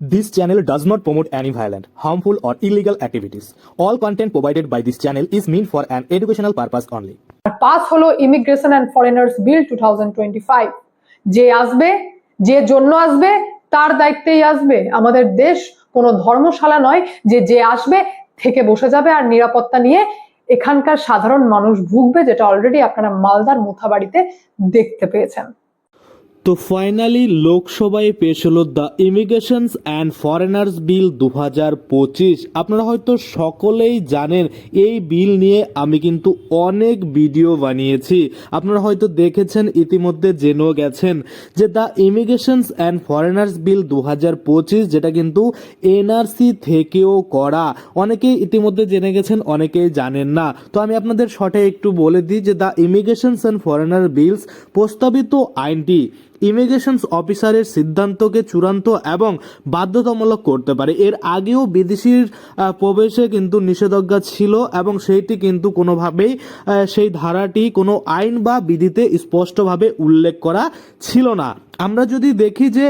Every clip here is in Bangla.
This channel does not promote any violent, harmful, or illegal activities. All content provided by this channel is meant for an educational purpose only. Pass হলো immigration and foreigners bill two যে আসবে যে জন্য আসবে তার দায়িত্বেই আসবে আমাদের দেশ কোনো ধর্মশালা নয় যে যে আসবে থেকে বসে যাবে আর নিরাপত্তা নিয়ে এখানকার সাধারণ মানুষ ভুগবে যেটা অলরেডি আপনারা মালদার মুথাবাড়িতে দেখতে পেয়েছেন তো ফাইনালি লোকসভায় পেশ হলো the immigrations and foreigners bill দু হাজার পঁচিশ। আপনারা হয়তো সকলেই জানেন, এই বিল নিয়ে আমি কিন্তু অনেক ভিডিও বানিয়েছি। আপনারা হয়তো দেখেছেন, ইতিমধ্যে জেনেও গেছেন যে the immigrations and foreigners bill দু হাজার পঁচিশ, যেটা কিন্তু এনআরসি থেকেও করা। অনেকেই ইতিমধ্যে জেনে গেছেন, অনেকেই জানেন না। তো আমি আপনাদের শর্টে একটু বলে দিই যে the immigrations and foreigner bills প্রস্তাবিত আইনটি ইমিগ্রেশনস অফিসারের সিদ্ধান্তকে চূড়ান্ত এবং বাধ্যতামূলক করতে পারে। এর আগেও বিদেশির প্রবেশে কিন্তু নিষেধাজ্ঞা ছিল এবং সেইটি কিন্তু কোনোভাবেই সেই ধারাটি কোনো আইন বা বিধিতে স্পষ্টভাবে উল্লেখ করা ছিল না। আমরা যদি দেখি যে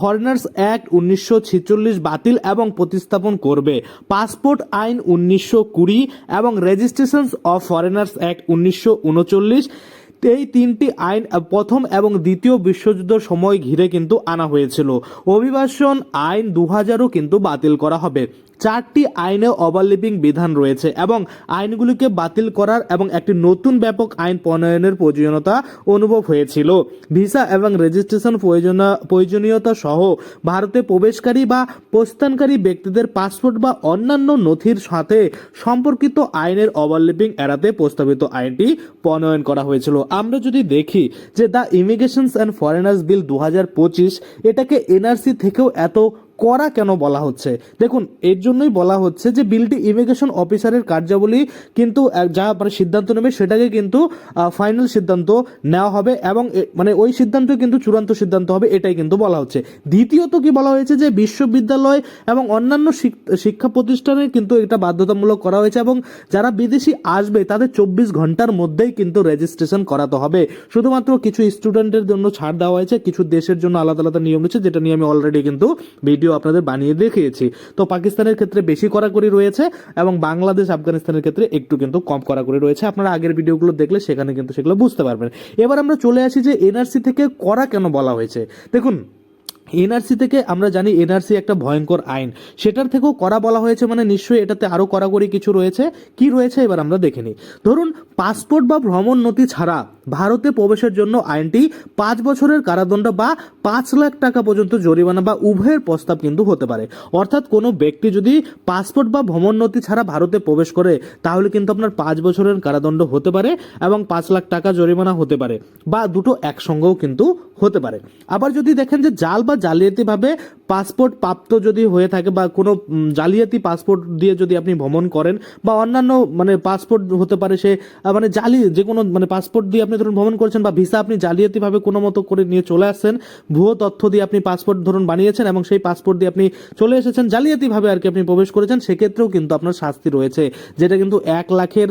ফরেনার্স অ্যাক্ট উনিশশো ছেচল্লিশ বাতিল এবং প্রতিস্থাপন করবে। পাসপোর্ট আইন উনিশশো কুড়ি এবং রেজিস্ট্রেশন অফ ফরেনার্স অ্যাক্ট উনিশশো উনচল্লিশ এই তিনটি আইন প্রথম এবং দ্বিতীয় বিশ্বযুদ্ধ সময় ঘিরে কিন্তু আনা হয়েছিল। অভিবাসন আইন দু হাজারও কিন্তু বাতিল করা হবে। চারটি আইনে ওভারলিপিং বিধান রয়েছে এবং আইনগুলিকে বাতিল করার এবং একটি নতুন ব্যাপক আইন প্রণয়নের প্রয়োজনীয়তা অনুভব হয়েছিল। ভিসা এবং রেজিস্ট্রেশন প্রয়োজনা- প্রয়োজনীয়তা সহ ভারতে প্রবেশকারী বা প্রস্থানকারী ব্যক্তিদের পাসপোর্ট বা অন্যান্য নথির সাথে সম্পর্কিত আইনের ওভারলিপিং এড়াতে প্রস্তাবিত আইনটি প্রণয়ন করা হয়েছিল। আমরা যদি দেখি যে the immigrations and foreigners bill দু হাজার পঁচিশ এটাকে এনআরসি থেকেও এত করা কেন বলা হচ্ছে? দেখুন, এর জন্যই বলা হচ্ছে যে বিলটি ইমিগ্রেশন অফিসারের কার্যাবলী কিন্তু যা মানে সিদ্ধান্ত নেবে সেটাকে কিন্তু ফাইনাল সিদ্ধান্ত নেওয়া হবে এবং মানে ওই সিদ্ধান্ত কিন্তু চূড়ান্ত সিদ্ধান্ত হবে, এটাই কিন্তু বলা হচ্ছে। দ্বিতীয়ত কি বলা হয়েছে যে বিশ্ববিদ্যালয় এবং অন্যান্য শিক- শিক্ষা প্রতিষ্ঠানে কিন্তু এটা বাধ্যতামূলক করা হয়েছে এবং যারা বিদেশি আসবে, তাদের চব্বিশ ঘণ্টার মধ্যেই কিন্তু রেজিস্ট্রেশন করাতে হবে। শুধুমাত্র কিছু স্টুডেন্টের জন্য ছাড় দেওয়া হয়েছে, কিছু দেশের জন্য আলাদা আলাদা নিয়ম রয়েছে, যেটা নিয়ে আমি অলরেডি কিন্তু ভিডিও আপনাদের বানিয়ে দেখিয়েছি। তো পাকিস্তানের ক্ষেত্রে বেশি কড়াকড়ি রয়েছে এবং বাংলাদেশ আফগানিস্তানের ক্ষেত্রে একটু কিন্তু কম কড়াকড়ি রয়েছে। আপনারা আগের ভিডিওগুলো দেখলে সেখানে কিন্তু সেগুলো বুঝতে পারবেন। এবার আমরা চলে আসি যে এনআরসি থেকে করা কেন বলা হয়েছে। দেখুন এনআরসি থেকে আমরা জানি এনআরসি একটা ভয়ঙ্কর আইন। সেটার থেকেও করা বলা হয়েছে মানে নিশ্চয়ই এটাতে আরও কড়াকড়ি কিছু রয়েছে। কি রয়েছে এবার আমরা দেখে নিই। ধরুন, পাসপোর্ট বা ভ্রমণ নথি ছাড়া ভারতে প্রবেশের জন্য আইনটি পাঁচ বছরের কারাদণ্ড বা পাঁচ লাখ টাকা পর্যন্ত জরিমানা বা উভয়ের প্রস্তাব কিন্তু হতে পারে। অর্থাৎ কোনো ব্যক্তি যদি পাসপোর্ট বা ভ্রমণ নথি ছাড়া ভারতে প্রবেশ করে, তাহলে কিন্তু আপনার পাঁচ বছরের কারাদণ্ড হতে পারে এবং পাঁচ লাখ টাকা জরিমানা হতে পারে বা দুটো একসঙ্গেও কিন্তু হতে পারে। আবার যদি দেখেন যে জাল বা জালিয়াতিভাবে পাসপোর্ট প্রাপ্ত যদি হয়ে থাকে বা কোনো জালিয়াতি পাসপোর্ট দিয়ে যদি আপনি ভ্রমণ করেন বা অন্যান্য মানে পাসপোর্ট হতে পারে সে মানে জালি, যে কোনো মানে পাসপোর্ট দিয়ে আপনি ধরুন ভ্রমণ করছেন বা ভিসা আপনি জালিয়াতিভাবে কোনো মতো করে নিয়ে চলে আসছেন, ভুয়ো তথ্য দিয়ে আপনি পাসপোর্ট ধরুন বানিয়েছেন এবং সেই পাসপোর্ট দিয়ে আপনি চলে এসেছেন, জালিয়াতিভাবে আর কি আপনি প্রবেশ করেছেন, সেক্ষেত্রেও কিন্তু আপনার শাস্তি রয়েছে। যেটা কিন্তু এক লাখের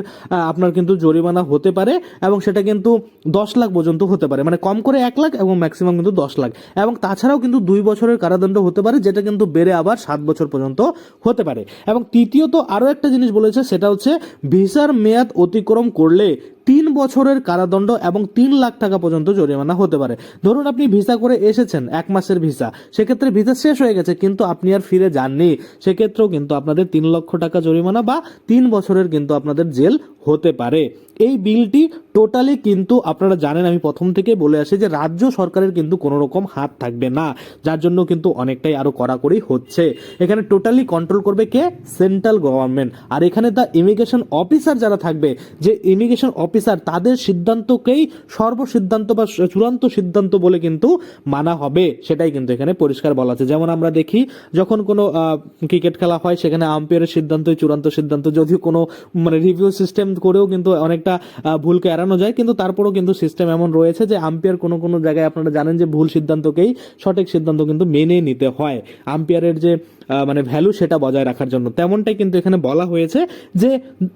আপনার কিন্তু জরিমানা হতে পারে এবং সেটা কিন্তু দশ লাখ পর্যন্ত হতে পারে। মানে কম করে এক লাখ এবং ম্যাক্সিমাম কিন্তু দশ লাখ। এবং তাছাড়াও কিন্তু দুই বছরের কারাদণ্ড হতে পারে, যেটা কিন্তু বেড়ে আবার সাত বছর পর্যন্ত হতে পারে। এবং তৃতীয়ত আরও একটা জিনিস বলেছে, সেটা হচ্ছে, ভিসার মেয়াদ অতিক্রম করলে তিন বছরের কারাদণ্ড এবং তিন লাখ টাকা পর্যন্ত জরিমানা হতে পারে। ধরুন আপনি ভিসা করে এসেছেন, এক মাসের ভিসা। সেক্ষেত্রে ভিসা শেষ হয়ে গেছে, কিন্তু আপনি আর ফিরে যাননি। সেক্ষেত্রেও কিন্তু আপনাদের তিন লক্ষ টাকা জরিমানা বা তিন বছরের কিন্তু আপনাদের জেল হতে পারে। এই বিলটি টোটালি কিন্তু আপনারা জানেন, আমি প্রথম থেকে বলে আসি যে রাজ্য সরকারের কিন্তু কোনো রকম হাত থাকবে না। যার জন্য কিন্তু অনেকটাই আরও কড়াকড়ি হচ্ছে। এখানে টোটালি কন্ট্রোল করবে কে? সেন্ট্রাল গভর্নমেন্ট আর এখানে দ্য ইমিগ্রেশন অফিসার যারা থাকবে, যে ইমিগ্রেশন অফিসার তাদের সিদ্ধান্তকেই সর্বসিদ্ধান্ত বা চূড়ান্ত সিদ্ধান্ত বলে কিন্তু মানা হবে। সেটাই কিন্তু এখানে পরিষ্কার বলা আছে। যেমন আমরা দেখি, যখন কোনো ক্রিকেট খেলা হয়, সেখানে আম্পায়ারের সিদ্ধান্তই চূড়ান্ত সিদ্ধান্ত। যদিও কোনো মানে রিভিউ সিস্টেম করেও কিন্তু অনেকটা ভুলকে এড়ানো যায়। কিন্তু তারপরেও কিন্তু সিস্টেম এমন রয়েছে যে আম্পায়ার কোনো কোনো জায়গায় আপনারা জানেন যে ভুল সিদ্ধান্তকেই সঠিক সিদ্ধান্ত কিন্তু মেনে নিতে হয়। আম্পায়ারের যে মানে ভ্যালু সেটা বজায় রাখার জন্য। তেমনটাই কিন্তু এখানে বলা হয়েছে যে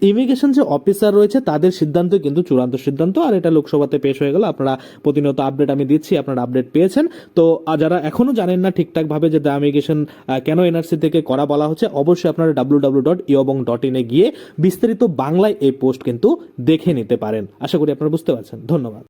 ইমিগ্রেশন যে অফিসার রয়েছে, তাদের সিদ্ধান্ত কিন্তু চূড়ান্ত সিদ্ধান্ত। আর এটা লোকসভাতে পেশ হয়ে গেল। আপনারা প্রতিনিয়ত আপডেট আমি দিচ্ছি, আপনারা আপডেট পেয়েছেন। তো যারা এখনও জানেন না ঠিকঠাকভাবে যে দ্য ইমিগ্রেশন কেন এনআরসি থেকে করা বলা হচ্ছে, অবশ্যই আপনারা ডাব্লিউ ডাব্লিউ ডট ইয়বং ডট ইনে গিয়ে বিস্তারিত বাংলায় এই পোস্ট কিন্তু দেখে নিতে পারেন। আশা করি আপনারা বুঝতে পারছেন। ধন্যবাদ।